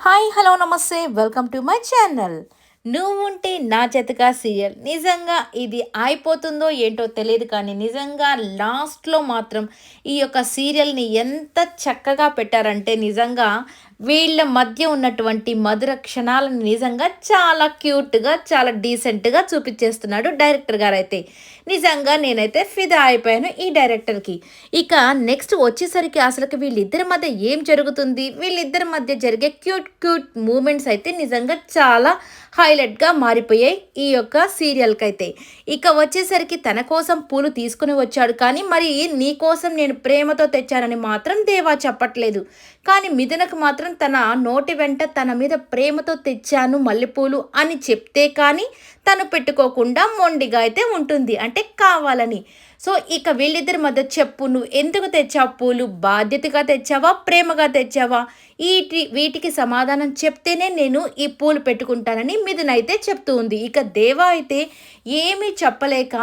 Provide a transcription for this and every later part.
Hi hello నమస్తే. Welcome to my channel. నువ్వు ఉంటే నా జతగా సీరియల్. నిజంగా ఇది అయిపోతుందో ఏంటో తెలియదు కానీ నిజంగా లాస్ట్లో మాత్రం ఈ యొక్క సీరియల్ని ఎంత చక్కగా పెట్టారంటే నిజంగా వీళ్ళ మధ్య ఉన్నటువంటి మధుర క్షణాలను నిజంగా చాలా క్యూట్గా చాలా డీసెంట్గా చూపించేస్తున్నాడు డైరెక్టర్ గారు అయితే నిజంగా నేనైతే ఫిదా అయిపోయాను ఈ డైరెక్టర్కి. ఇక నెక్స్ట్ వచ్చేసరికి అసలుకి వీళ్ళిద్దరి మధ్య ఏం జరుగుతుంది? వీళ్ళిద్దరి మధ్య జరిగే క్యూట్ క్యూట్ మూమెంట్స్ అయితే నిజంగా చాలా హైలైట్గా మారిపోయాయి ఈ యొక్క సీరియల్కి అయితే ఇక వచ్చేసరికి తన కోసం పూలు తీసుకుని వచ్చాడు కానీ మరి నీ కోసం నేను ప్రేమతో తెచ్చానని మాత్రం దేవా చెప్పట్లేదు. కానీ మిథునకు మాత్రం తన నోటి వెంట తన మీద ప్రేమతో తెచ్చాను మల్లెపూలు అని చెప్తే కానీ తను పెట్టుకోకుండా మొండిగా అయితే ఉంటుంది అంటే కావాలని. సో ఇక వీళ్ళిద్దరి మధ్య చెప్పు నువ్వు ఎందుకు తెచ్చావు పూలు? బాధ్యతగా తెచ్చావా? ప్రేమగా తెచ్చావా? వీటి వీటికి సమాధానం చెప్తేనే నేను ఈ పూలు పెట్టుకుంటానని మిథునైతే చెప్తూ ఉంది. ఇక దేవా అయితే ఏమీ చెప్పలేక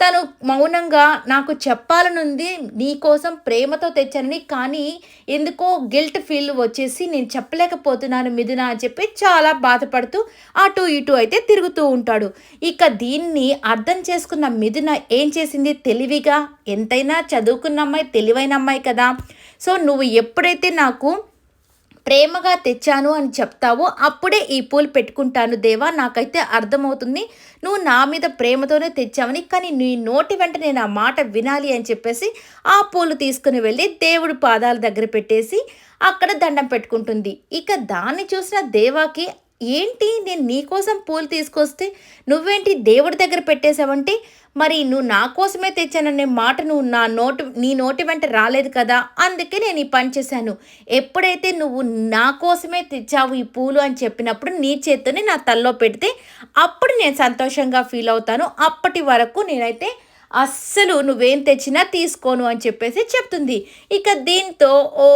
తను మౌనంగా నాకు చెప్పాలనుంది నీకోసం ప్రేమతో తెచ్చానని కానీ ఎందుకో గిల్ట్ ఫీల్ వచ్చేసి నేను చెప్పలేకపోతున్నాను మిథున అని చెప్పి చాలా బాధపడుతూ అటు ఇటు అయితే తిరుగుతూ ఉంటాడు. ఇక దీన్ని అర్థం చేసుకున్న మిథున ఏం చేసింది తెలివిగా? ఎంతైనా చదువుకున్న అమ్మాయి తెలివైన అమ్మాయి కదా. సో నువ్వు ఎప్పుడైతే నాకు ప్రేమగా తెచ్చాను అని చెప్తావో అప్పుడే ఈ పూలు పెట్టుకుంటాను దేవా. నాకైతే అర్థమవుతుంది. నువ్వు నా మీద ప్రేమతోనే తెచ్చావని కానీ నీ నోటి వెంట నేను ఆ మాట వినాలి అని చెప్పేసి ఆ పూలు తీసుకుని వెళ్ళి దేవుడి పాదాల దగ్గర పెట్టేసి అక్కడ దండం పెట్టుకుంటుంది. ఇక దాన్ని చూసిన దేవాకి ఏంటి నేను నీకోసం పూలు తీసుకొస్తే నువ్వేంటి దేవుడి దగ్గర పెట్టేశావంటే? మరి నువ్వు నా కోసమే తెచ్చాననే మాట నువ్వు నా నోటి నీ నోటి వెంట రాలేదు కదా? అందుకే నేను ఈ పని చేశాను. ఎప్పుడైతే నువ్వు నా కోసమే తెచ్చావు ఈ పూలు అని చెప్పినప్పుడు నీ చేత్తోనే నా తల్లో పెడితే అప్పుడు నేను సంతోషంగా ఫీల్ అవుతాను. అప్పటి వరకు నేనైతే అస్సలు నువ్వేం తెచ్చినా తీసుకోను అని చెప్పేసి చెప్తుంది. ఇక దీంతో ఓ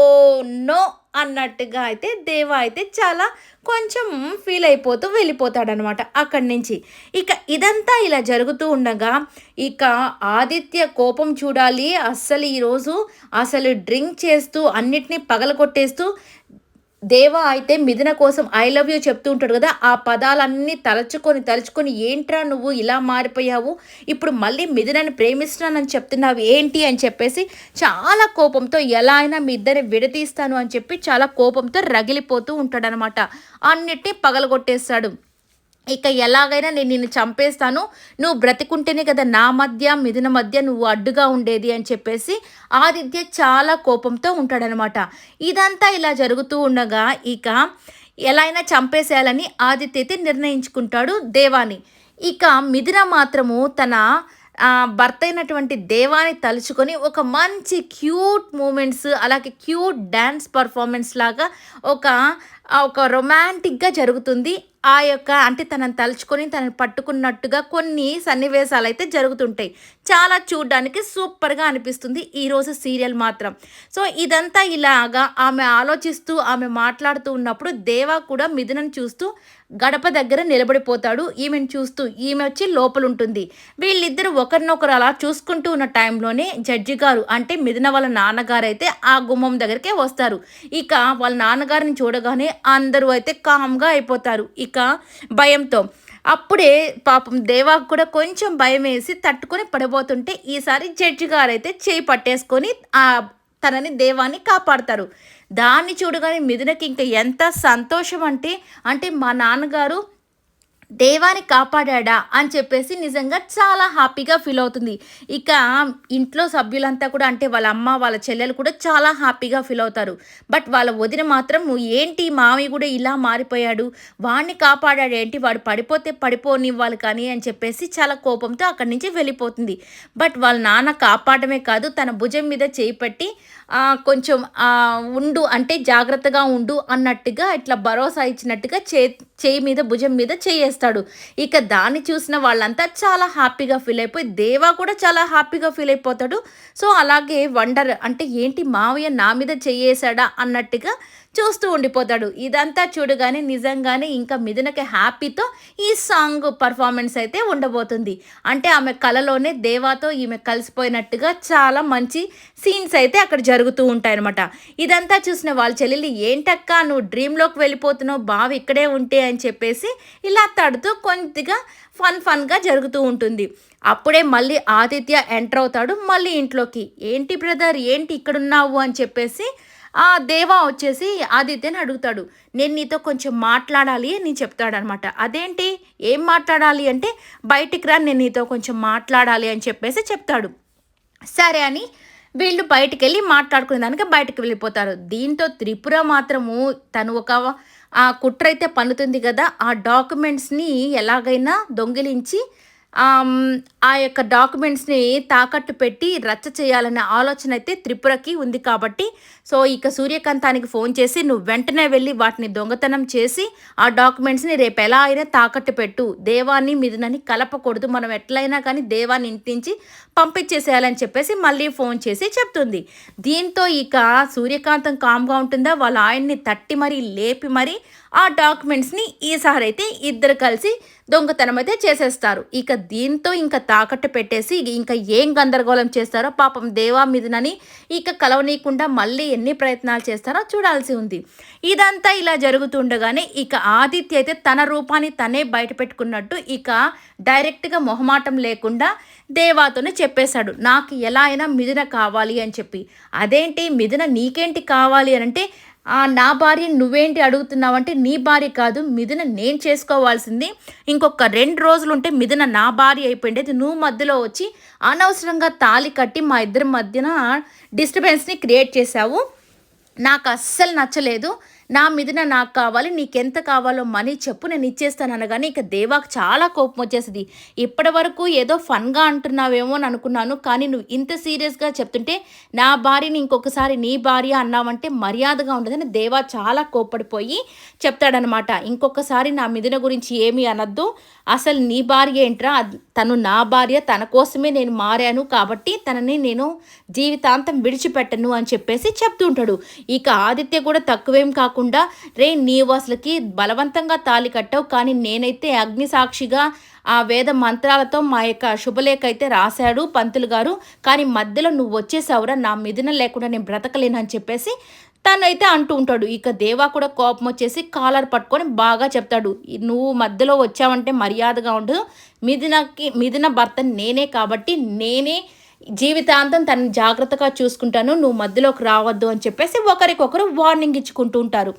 నో అన్నట్టుగా అయితే దేవ అయితే చాలా కొంచెం ఫీల్ అయిపోతూ వెళ్ళిపోతాడనమాట అక్కడి నుంచి. ఇక ఇదంతా ఇలా జరుగుతూ ఉండగా ఇక ఆదిత్య కోపం చూడాలి. అస్సలు ఈరోజు అసలు డ్రింక్ చేస్తూ అన్నిటినీ పగలగొట్టేస్తూ దేవా అయితే మిథున కోసం ఐ లవ్ యూ చెప్తూ ఉంటాడు కదా ఆ పదాలన్నీ తలుచుకొని తలుచుకొని ఏంట్రా నువ్వు ఇలా మారిపోయావు? ఇప్పుడు మళ్ళీ మిథునని ప్రేమిస్తున్నానని చెప్తున్నావు ఏంటి అని చెప్పేసి చాలా కోపంతో ఎలా అయినా మీ ఇద్దరిని విడతీస్తాను అని చెప్పి చాలా కోపంతో రగిలిపోతూ ఉంటాడనమాట. అన్నిటినీ పగలగొట్టేస్తాడు. ఇక ఎలాగైనా నేను నిన్ను చంపేస్తాను. నువ్వు బ్రతికుంటేనే కదా నా మధ్య మిథున మధ్య నువ్వు అడ్డుగా ఉండేది అని చెప్పేసి ఆదిత్య చాలా కోపంతో ఉంటాడనమాట ఇదంతా ఇలా జరుగుతూ ఉండగా ఇక ఎలా అయినా చంపేసేయాలని ఆదిత్య అయితే నిర్ణయించుకుంటాడు దేవాని. ఇక మిథున మాత్రము తన భర్త అయినటువంటి దేవాన్ని తలుచుకొని ఒక మంచి క్యూట్ మూమెంట్స్ అలాగే క్యూట్ డ్యాన్స్ పర్ఫార్మెన్స్ లాగా ఒక ఒక రొమాంటిక్గా జరుగుతుంది. ఆ యొక్క అంటే తనని తలుచుకొని తనని పట్టుకున్నట్టుగా కొన్ని సన్నివేశాలు అయితే జరుగుతుంటాయి. చాలా చూడడానికి సూపర్గా అనిపిస్తుంది ఈరోజు సీరియల్ మాత్రం. సో ఇదంతా ఇలాగా ఆమె ఆలోచిస్తూ ఆమె మాట్లాడుతూ ఉన్నప్పుడు దేవా కూడా మిథునను చూస్తూ గడప దగ్గర నిలబడిపోతాడు. ఈమెను చూస్తూ ఈమె వచ్చి లోపల ఉంటుంది వీళ్ళిద్దరు ఒకరినొకరు అలా చూసుకుంటూ ఉన్న టైంలోనే జడ్జి గారు అంటే మిథున వాళ్ళ నాన్నగారు అయితే ఆ గుమ్మం దగ్గరికే వస్తారు. ఇక వాళ్ళ నాన్నగారిని చూడగానే అందరూ అయితే కామ్గా అయిపోతారు. ఇక భయంతో. అప్పుడే పాపం దేవాకు కూడా కొంచెం భయం వేసి తట్టుకొని పడిపోతుంటే ఈసారి జడ్జి గారు అయితే చేయి పట్టేసుకొని ఆ తనని దేవాన్ని కాపాడతారు. దాన్ని చూడగానే మిథునకి ఇంకా ఎంత సంతోషం అంటే అంటే మా నాన్నగారు దేవాన్ని కాపాడా అని చెప్పేసి నిజంగా చాలా హ్యాపీగా ఫీల్ అవుతుంది. ఇక ఇంట్లో సభ్యులంతా కూడా అంటే వాళ్ళ అమ్మ వాళ్ళ చెల్లెలు కూడా చాలా హ్యాపీగా ఫీల్ అవుతారు. బట్ వాళ్ళ వదిన మాత్రం ఏంటి మావి కూడా ఇలా మారిపోయాడు వాడిని కాపాడాడు ఏంటి వాడు పడిపోతే పడిపోనివ్వాలి కానీ అని చెప్పేసి చాలా కోపంతో అక్కడి నుంచి వెళ్ళిపోతుంది. బట్ వాళ్ళ నాన్న కాపాడమే కాదు తన భుజం మీద చేయి పెట్టి కొంచెం ఉండు అంటే జాగ్రత్తగా ఉండు అన్నట్టుగా ఇట్లా భరోసా ఇచ్చినట్టుగా చే చేయి మీద భుజం మీద చేస్తాడు. ఇక దాన్ని చూసిన వాళ్ళంతా చాలా హ్యాపీగా ఫీల్ అయిపోయి దేవా కూడా చాలా హ్యాపీగా ఫీల్ అయిపోతాడు. సో అలాగే వండర్ అంటే ఏంటి మావయ్య నా మీద చేయేశాడా? అన్నట్టుగా చూస్తూ ఉండిపోతాడు. ఇదంతా చూడగానే నిజంగానే ఇంకా మిథునకి హ్యాపీతో ఈ సాంగ్ పర్ఫార్మెన్స్ అయితే ఉండబోతుంది. అంటే ఆమె కళలోనే దేవాతో ఈమె కలిసిపోయినట్టుగా చాలా మంచి సీన్స్ అయితే అక్కడ జరుగుతూ ఉంటాయన్నమాట. ఇదంతా చూసిన వాళ్ళ చెల్లెలు ఏంటక్క నువ్వు డ్రీమ్లోకి వెళ్ళిపోతున్నావు? బావి ఇక్కడే ఉంటే అని చెప్పేసి ఇలా తడుతూ కొద్దిగా ఫన్ ఫన్గా జరుగుతూ ఉంటుంది. అప్పుడే మళ్ళీ ఆదిత్య ఎంటర్ అవుతాడు మళ్ళీ ఇంట్లోకి. ఏంటి బ్రదర్? ఏంటి ఇక్కడున్నావు? అని చెప్పేసి ఆ దేవా వచ్చేసి ఆదిత్యని అడుగుతాడు నేను నీతో కొంచెం మాట్లాడాలి అని చెప్తాడనమాట. అదేంటి? ఏం మాట్లాడాలి అంటే బయటికి రా నేను నీతో కొంచెం మాట్లాడాలి అని చెప్పేసి చెప్తాడు. సరే అని వీళ్ళు బయటికి వెళ్ళి మాట్లాడుకునే దానికి బయటకు వెళ్ళిపోతారు. దీంతో త్రిపుర మాత్రము తను ఒక ఆ కుట్ర అయితే పన్నుతుంది కదా ఆ డాక్యుమెంట్స్ని ఎలాగైనా దొంగిలించి ఆ యొక్క డాక్యుమెంట్స్ని తాకట్టు పెట్టి రచ్చ చేయాలనే ఆలోచన అయితే త్రిపురకి ఉంది కాబట్టి సో ఇక సూర్యకాంతానికి ఫోన్ చేసి నువ్వు వెంటనే వెళ్ళి వాటిని దొంగతనం చేసి ఆ డాక్యుమెంట్స్ని రేపు ఎలా అయినా తాకట్టు పెట్టు. దేవాన్ని మిథునని కలపకూడదు. మనం ఎట్లయినా కానీ దేవాన్ని ఇంటి నుంచి పంపించేసేయాలని చెప్పేసి మళ్ళీ ఫోన్ చేసి చెప్తుంది. దీంతో ఇక సూర్యకాంతం కామ్గా ఉంటుందా? వాళ్ళ ఆయన్ని తట్టి మరీ లేపి మరీ ఆ డాక్యుమెంట్స్ని ఈసారి అయితే ఇద్దరు కలిసి దొంగతనం అయితే చేసేస్తారు. ఇక దీంతో ఇంకా తాకట్టు పెట్టేసి ఇంకా ఏం గందరగోళం చేస్తారో పాపం దేవా మీదనని ఇక కలవనీయకుండా మళ్ళీ ఎన్ని ప్రయత్నాలు చేస్తారో చూడాల్సి ఉంది. ఇదంతా ఇలా జరుగుతుండగానే ఇక ఆదిత్య అయితే తన రూపాన్ని తనే బయట పెట్టుకున్నట్టు ఇక డైరెక్ట్గా మొహమాటం లేకుండా దేవాతోనే చెప్పేశాడు. నాకు ఎలా అయినా మిథున కావాలి అని చెప్పి. అదేంటి? మిథున నీకేంటి కావాలి అని అంటే ఆ నా భార్య నువ్వేంటి అడుగుతున్నావంటే నీ భార్య కాదు మిథున నేను చేసుకోవాల్సింది. ఇంకొక రెండు రోజులు ఉంటే మిథున నా భార్య అయిపోయింది నువ్వు మధ్యలో వచ్చి అనవసరంగా తాలి కట్టి మా ఇద్దరి మధ్యన డిస్టర్బెన్స్ని క్రియేట్ చేశావు. నాకు అస్సలు నచ్చలేదు. నా మీదన నాకు కావాలి నీకెంత కావాలో మనీ చెప్పు నేను ఇచ్చేస్తాను అనగానే ఇక దేవాకు చాలా కోపం వచ్చేసింది ఇప్పటి వరకు ఏదో ఫన్గా అంటున్నావేమో అని అనుకున్నాను కానీ నువ్వు ఇంత సీరియస్గా చెప్తుంటే నా భార్యని ఇంకొకసారి నీ భార్య అన్నావంటే మర్యాదగా ఉండదని దేవా చాలా కోప్పడిపోయి చెప్తాడనమాట. ఇంకొకసారి నా మిదిన గురించి ఏమీ అనొద్దు అసలు నీ భార్య ఏంట్రా? తను నా భార్య తన కోసమే నేను మారాను కాబట్టి తనని నేను జీవితాంతం విడిచిపెట్టను అని చెప్పేసి చెప్తుంటాడు ఇక ఆదిత్య కూడా తక్కువేం కాకుండా రే నీవు అసలుకి బలవంతంగా తాలి కట్టావు కానీ నేనైతే అగ్ని సాక్షిగా ఆ వేద మంత్రాలతో మా యొక్క శుభలేఖ అయితే రాశాడు పంతులు గారు. కానీ మధ్యలో నువ్వు వచ్చేసావురా నా మిదిన లేకుండా నేను బ్రతకలేనని చెప్పేసి తనైతే అంటూ ఉంటాడు. ఇక దేవా కూడా కోపం వచ్చేసి కాలర్ పట్టుకొని బాగా చెప్తాడు. నువ్వు మధ్యలో వచ్చావంటే మర్యాదగా ఉండు. మిథునకి మిథున భర్త నేనే కాబట్టి నేనే జీవితాంతం తనని జాగ్రత్తగా చూసుకుంటాను నువ్వు మధ్యలోకి రావద్దు అని చెప్పేసి ఒకరికొకరు వార్నింగ్ ఇచ్చుకుంటూ ఉంటారు.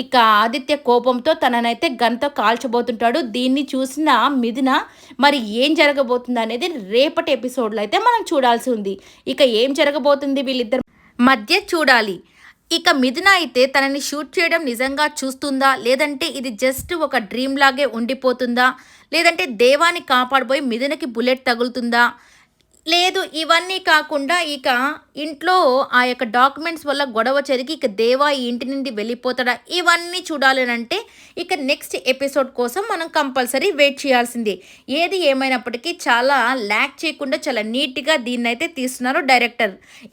ఇక ఆదిత్య కోపంతో తననైతే గంతో కాల్చబోతుంటాడు. దీన్ని చూసిన మిథున మరి ఏం జరగబోతుంది అనేది రేపటి ఎపిసోడ్లో అయితే మనం చూడాల్సి ఉంది. ఇక ఏం జరగబోతుంది వీళ్ళిద్దరు మధ్య చూడాలి. ఇక మిథున అయితే తనని షూట్ చేయడం నిజంగా చూస్తుందా? లేదంటే ఇది జస్ట్ ఒక డ్రీమ్ లాగే ఉండిపోతుందా? లేదంటే దేవాన్ని కాపాడబోయి మిథునకి బుల్లెట్ తగులుతుందా? లేదు ఇవన్నీ కాకుండా ఇక ఇంట్లో ఆ యొక్క డాక్యుమెంట్స్ వల్ల గొడవ జరిగి ఇక దేవా ఈ ఇంటి నుండి వెళ్ళిపోతాడా? ఇవన్నీ చూడాలనంటే ఇక నెక్స్ట్ ఎపిసోడ్ కోసం మనం కంపల్సరీ వెయిట్ చేయాల్సిందే. ఏది ఏమైనప్పటికీ చాలా ల్యాక్ చేయకుండా చాలా నీట్గా దీన్ని అయితే తీస్తున్నారు డైరెక్టర్.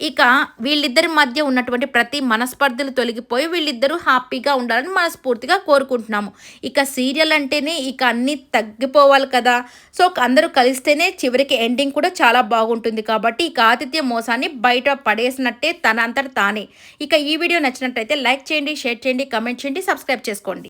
ఇక వీళ్ళిద్దరి మధ్య ఉన్నటువంటి ప్రతి మనస్పర్ధలు తొలగిపోయి వీళ్ళిద్దరూ హ్యాపీగా ఉండాలని మనస్ఫూర్తిగా కోరుకుంటున్నాము. ఇక సీరియల్ అంటేనే ఇక అన్నీ తగ్గిపోవాలి కదా. సో అందరూ కలిస్తేనే చివరికి ఎండింగ్ కూడా చాలా బాగుంది బాగుంటుంది కాబట్టి ఇక ఆతిథ్య మోసాన్ని బయట పడేసినట్టే తనంతట తానే. ఇక ఈ వీడియో నచ్చినట్టయితే లైక్ చేయండి షేర్ చేయండి కమెంట్ చేయండి సబ్స్క్రైబ్ చేసుకోండి.